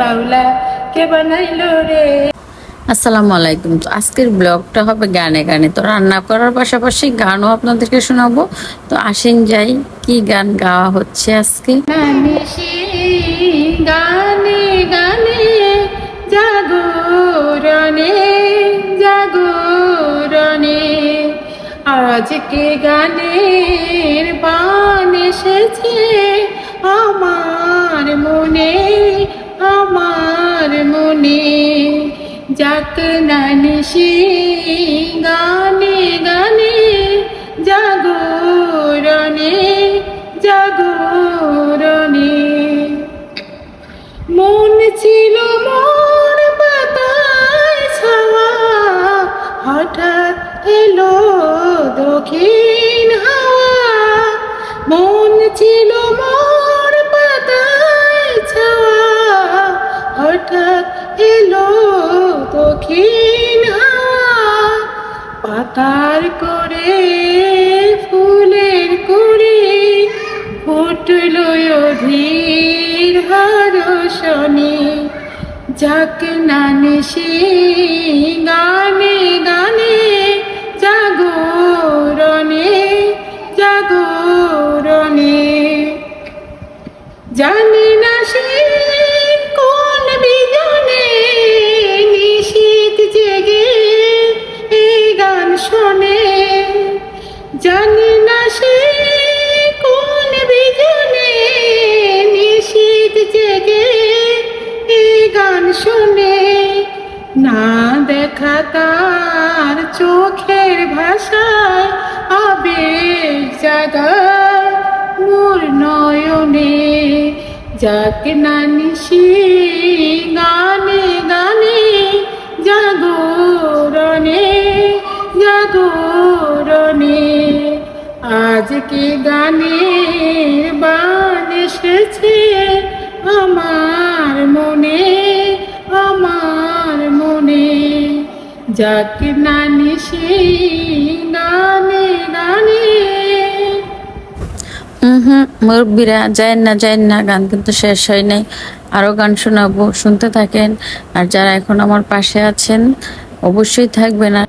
বাউলা কে বানাইলো রে? আসসালামু আলাইকুম। তো আজকের ব্লগটা হবে গানে গানে। তো রান্না করার পাশাপাশি গানও আপনাদেরকে শোনাবো। তো আসেন যাই কি গান গাওয়া হচ্ছে আজকে? গানে গানে জাগরণে জাগরণে আজকে গানের বান এসেছে আমার মনে। যাক নানিসি গানে গানে জাগরণে জাগরণে মন ছিল মোর পাতায় ছাওয়া, হঠাৎ এলো দক্ষিণ হাওয়া। মন ছিল মোর পাতায় ছাওয়া, হঠাৎ এলো দক্ষিণ পাতার করে ফুলের কুড়ি ফুটল অধীর হরসনে যাক নানিসি গানে গানে জাগরণে জাগরণে জানি জানি না সে কোন বিজনে নিশীত জেগে এই গান শোনে। না দেখা তার চোখের ভাষায় আবেগ জাগায় মোর নয়নে। যাক নানিসি গানে আজকে গানের বান এসেছে আমার মনে আমার মনে। যাক নানিসি গানে গানে হুম মুরব্বীরা যায় না যায় না, গান কিন্তু শেষ হয় নাই। আরও গান শোনাবো, শুনতে থাকেন। আর যারা এখন আমার পাশে আছেন, অবশ্যই থাকবেন। আর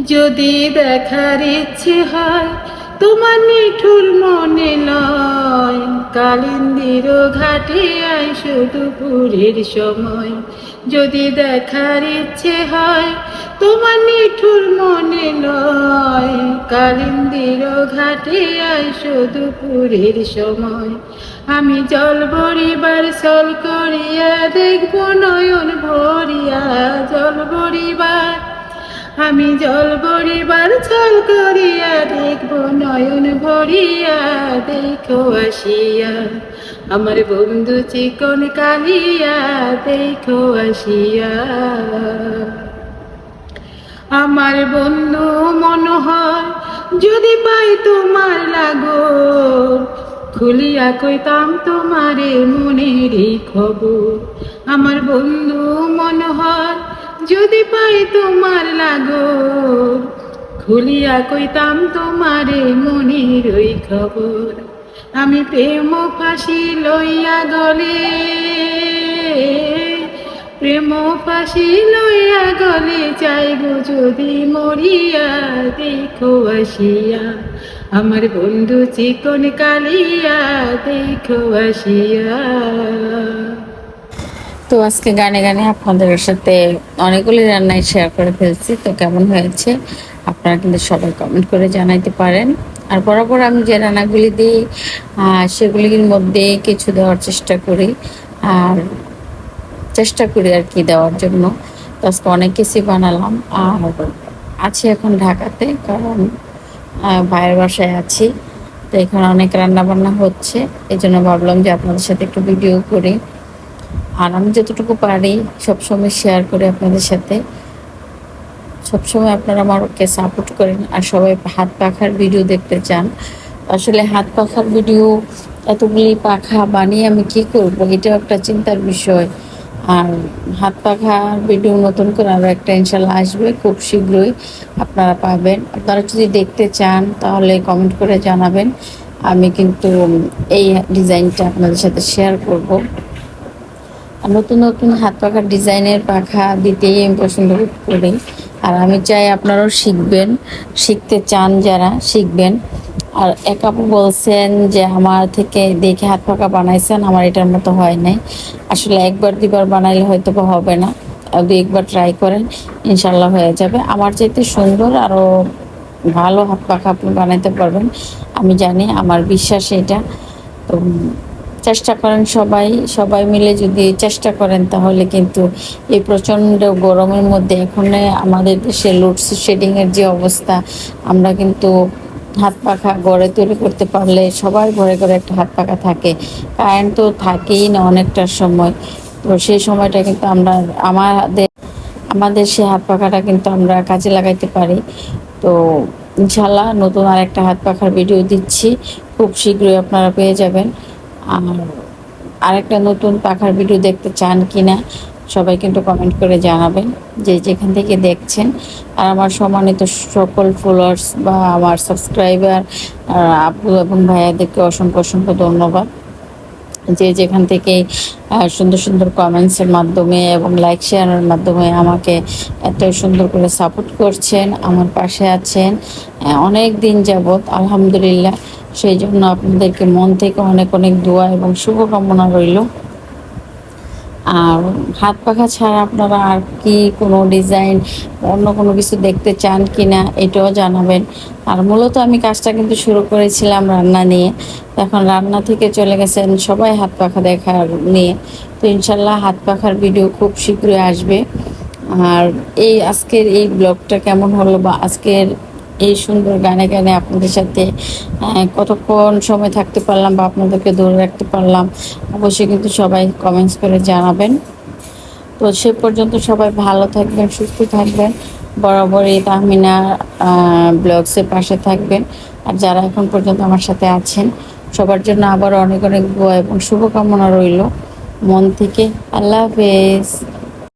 যদি দেখার ইচ্ছে হয়, তোমার নিঠুর মনে লয়। কালিন্দির ঘাটে আই দুপুরের সময়। যদি দেখার ইচ্ছে হয়, তোমার নিঠুর মনে লয়। কালিন্দির ঘাটে আই দুপুরের সময়। আমি জল বরিবার সল করিয়া দেখব, নয়ন ভরিয়া জল বরিবার আমি জল ভরিবার ছল করিয়া দেখব, নয়ন ভরিয়া দেখো আসিয়া। আমার বন্ধু চিকন কালিয়া দেখো আসিয়া। আমার বন্ধু মনোহর, যদি পাই তোমার লাগো খুলিয়া কইতাম তোমারে মনেরই খবর। আমার বন্ধু মনোহর যদি পাই তোমার লাগো খুলিয়া কইতাম তোমারে মনের ওই খবর। আমি প্রেম ফাঁসি লইয়া গলে, প্রেম ফাঁসি লইয়া গলে চাইব যদি মরিয়া দেখো আসিয়া। আমার বন্ধু চিকন কালিয়া দেখো আসিয়া। তো আজকে গানে গানে আপনাদের সাথে অনেকগুলি রান্নাই শেয়ার করে ফেলছি, তো কেমন হয়েছে আপনারা কিন্তু সবাই কমেন্ট করে জানাইতে পারেন। আর বরাবর আমি যে রান্নাগুলি দিই সেগুলির মধ্যে কিছু দেওয়ার চেষ্টা করি, আর চেষ্টা করি আর কি দেওয়ার জন্য। তো আজকে অনেক কিছুই বানালাম, আর আছি এখন ঢাকাতে, কারণ ভাইয়ের বাসায় আছি। তো এখানে অনেক রান্না বান্না হচ্ছে এই জন্য ভাবলাম যে আপনাদের সাথে একটু ভিডিও করি। আর আমি যতটুকু পারি সবসময় শেয়ার করি আপনাদের সাথে। সবসময় আপনারা আমাকে সাপোর্ট করেন আর সবাই হাত পাখার ভিডিও দেখতে চান। আসলে হাত পাখার ভিডিও এতগুলি পাখা বানিয়ে আমি কি করব, এটাও একটা চিন্তার বিষয়। আর হাত পাখার ভিডিও নতুন করে আরও একটা ইনশাল্লাহ আসবে, খুব শীঘ্রই আপনারা পাবেন। আপনারা যদি দেখতে চান, তাহলে কমেন্ট করে জানাবেন। আমি কিন্তু এই ডিজাইনটা আপনাদের সাথে শেয়ার করব। নতুন নতুন হাত পাখার ডিজাইনের পাখা দিতেই আমি পছন্দ করি। আর আমি চাই আপনারাও শিখবেন, শিখতে চান যারা, শিখবেন। আর এক আপু বলছেন যে, আমার থেকে দেখে হাত পাখা বানাইছেন, আমার এটার মতো হয় নাই। আসলে একবার দুবার বানাইলে হয়তো বা হবে না। দুই একবার ট্রাই করেন, ইনশাল্লাহ হয়ে যাবে। আমার চাইতে সুন্দর আরও ভালো হাত পাখা আপনি বানাইতে পারবেন। আমি জানি, আমার বিশ্বাস এটা। তো চেষ্টা করেন সবাই সবাই মিলে যদি চেষ্টা করেন তাহলে কিন্তু এই প্রচণ্ড গরমের মধ্যে এখন আমাদের দেশে লোডশেডিং এর যে অবস্থা, আমরা কিন্তু হাত পাখা গড়ে তৈরি করতে পারলে সবার ঘরে ঘরে একটা হাত পাখা থাকে। কারেন্ট তো থাকেই না অনেকটার সময়। তো সেই সময়টা কিন্তু আমরা, আমাদের আমাদের সেই হাত পাখাটা কিন্তু আমরা কাজে লাগাইতে পারি। তো ইনশাল্লাহ নতুন আর একটা হাত পাখার ভিডিও দিচ্ছি। খুব শীঘ্রই আপনারা পেয়ে যাবেন। আরেকটা নতুন পাখার ভিডিও দেখতে চান কিনা, সবাই কিন্তু কমেন্ট করে জানাবেন যে যেখান থেকে দেখছেন। আর আমার সম্মানিত সকল ফলোয়ার্স বা আমার সাবস্ক্রাইবার আপু এবং ভাইয়াদেরকে অসংখ্য অসংখ্য ধন্যবাদ। যে যেখান থেকে সুন্দর সুন্দর কমেন্টসের মাধ্যমে এবং লাইক শেয়ারের মাধ্যমে আমাকে এত সুন্দর করে সাপোর্ট করছেন, আমার পাশে আছেন অনেক দিন যাবৎ, আলহামদুলিল্লাহ। সেই জন্য আপনাদেরকে মন থেকে অনেক অনেক দোয়া এবং শুভকামনা রইল। আর হাত পাখা ছাড়া আপনারা আর কি কোনো ডিজাইন অন্য কোনো কিছু দেখতে চান কি না এটাও জানাবেন। আর মূলত আমি কাজটা কিন্তু শুরু করেছিলাম রান্না নিয়ে। এখন রান্না থেকে চলে গেছেন সবাই হাত পাখা দেখার নিয়ে। তো ইনশাল্লাহ হাত পাখার ভিডিও খুব শীঘ্রই আসবে। আর এই আজকের এই ব্লগটা কেমন হলো বা আজকের এই সুন্দর গানে গানে আপনাদের সাথে কতক্ষণ সময় থাকতে পারলাম বা আপনাদেরকে ধরে রাখতে পারলাম, অবশ্যই কিন্তু সবাই কমেন্টস করে জানাবেন। তো সে পর্যন্ত সবাই ভালো থাকবেন, সুস্থ থাকবেন। বরাবর এই তাহমিনা ব্লগসের পাশে থাকবেন। আর যারা এখন পর্যন্ত আমার সাথে আছেন, সবার জন্য আবার অনেক অনেক দোয়া এবং শুভকামনা রইল। মন থেকে আল্লাহ হাফেজ।